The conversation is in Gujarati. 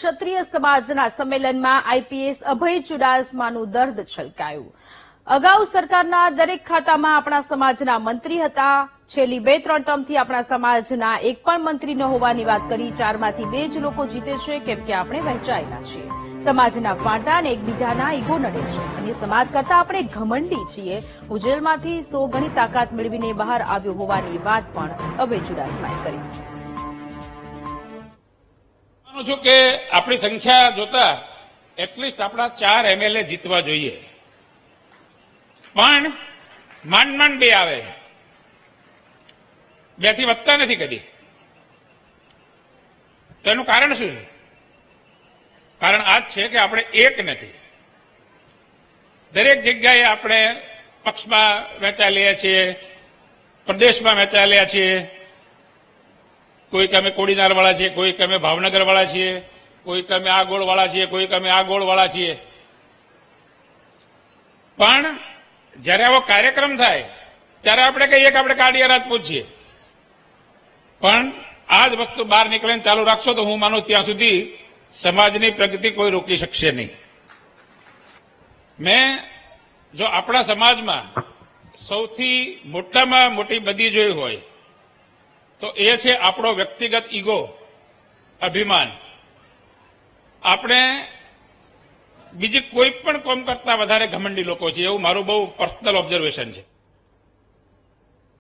ક્ષત્રિય સમાજના સંમેલનમાં આઈપીએસ અભય ચુડાસમાનું દર્દ છલકાયું. અગાઉ સરકારના દરેક ખાતામાં આપણા સમાજના મંત્રી હતા. છેલ્લી બે, ત્રણ ટર્મથી આપણા સમાજના એક પણ મંત્રી ન હોવાની વાત કરી. ચારમાંથી બે જ લોકો જીતે છે, કેમ કે આપણે વહેંચાયેલા છીએ. સમાજના ફાંટા અને એકબીજાના ઈગો નડે છે. અને સમાજ કરતા આપણે ઘમંડી છીએ. હું જેલમાંથી સો ગણી તાકાત મેળવીને બહાર આવ્યો હોવાની વાત પણ અભય ચુડાસમાએ કરી. માનું છું કે આપણી સંખ્યા જોતા એટલીસ્ટ આપણા ચાર એમએલએ જીતવા જોઈએ. પણ માંડ માંડ બે આવે. બેથી વધતા નથી કદી. તેનું કારણ શું છે? કારણ આ જ છે કે આપણે એક નથી. દરેક જગ્યાએ આપણે પક્ષમાં વહેંચાયેલા છીએ, પ્રદેશમાં વહેંચાયેલા છીએ. કોઈક અમે કોડીનારવાળા છીએ, કોઈક અમે ભાવનગરવાળા છીએ, કોઈક અમે આ ગોળવાળા છીએ, કોઈક અમે આ ગોળવાળા છીએ. પણ જ્યારે આવો કાર્યક્રમ થાય, ત્યારે આપણે કહીએ કે આપણે કાડિયા રાજપૂત છીએ પણ આ જ વસ્તુ બહાર નીકળીને ચાલુ રાખશો તો હું માનું ત્યાં સુધી સમાજની પ્રગતિ કોઈ રોકી શકશે નહીં. મેં જો આપણા સમાજમાં સૌથી મોટામાં મોટી બદી જોઈ હોય તો એ છે આપણો વ્યક્તિગત ઈગો, અભિમાન. આપણે બીજી કોઈ પણ કોમ કરતા વધારે ઘમંડી લોકો છે એવું મારું બહુ પર્સનલ ઓબ્ઝર્વેશન છે.